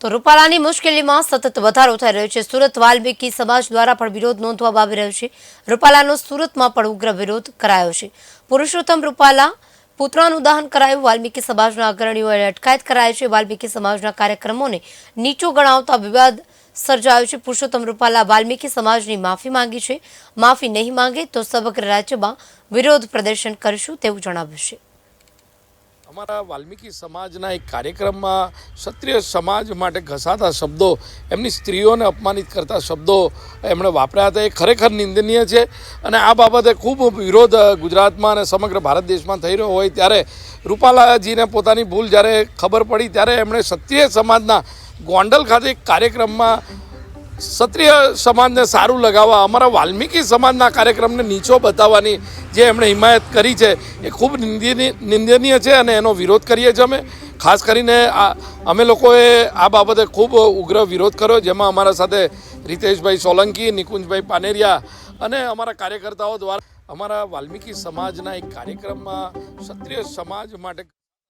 તો રૂપાલાની મુશ્કેલીમાં સતત વધારો થઈ રહ્યો છે. સુરત વાલ્મીકી સમાજ દ્વારા પણ વિરોધ નોંધવામાં આવી રહ્યો છે. રૂપાલાનો સુરતમાં પણ ઉગ્ર વિરોધ કરાયો છે. પુરુષોત્તમ રૂપાલા પુત્રનું દહન કરાયું. વાલ્મીકી સમાજના અગ્રણીઓએ અટકાયત કરાય છે. વાલ્મીકી સમાજના કાર્યક્રમોને નીચો ગણાવતા વિવાદ સર્જાયો છે. પુરુષોત્તમ રૂપાલા વાલ્મીકી સમાજની માફી માંગી છે. માફી નહીં માંગે તો સમગ્ર રાજ્યમાં વિરોધ પ્રદર્શન કરીશું તેવું જણાવ્યું છે. અમારા વાલ્મીકી સમાજના એક કાર્યક્રમમાં ક્ષત્રિય સમાજ માટે ઘસાતા શબ્દો, એમની સ્ત્રીઓને અપમાનિત કરતા શબ્દો એમણે વાપર્યા હતા. એ ખરેખર નિંદનીય છે અને આ બાબતે ખૂબ વિરોધ ગુજરાતમાં અને સમગ્ર ભારત દેશમાં થઈ રહ્યો હોય ત્યારે રૂપાલાજીને પોતાની ભૂલ જ્યારે ખબર પડી ત્યારે એમણે ક્ષત્રિય સમાજના ગોંડલ ખાતે એક કાર્યક્રમમાં ક્ષત્રિય સમાજને સારું લગાવવા, અમારા વાલ્મીકી સમાજના કાર્યક્રમને નીચો બતાવવાની જે એમણે હિમાયત કરી છે, એ ખૂબ નિંદનીય છે અને એનો વિરોધ કરીએ છીએ અમે. ખાસ કરીને આ, અમે લોકોએ આ બાબતે ખૂબ ઉગ્ર વિરોધ કર્યો, જેમાં અમારા સાથે રીતેશભાઈ સોલંકી, નિકુંજભાઈ પાનેરિયા અને અમારા કાર્યકર્તાઓ દ્વારા અમારા વાલ્મીકી સમાજના એક કાર્યક્રમમાં ક્ષત્રિય સમાજ માટે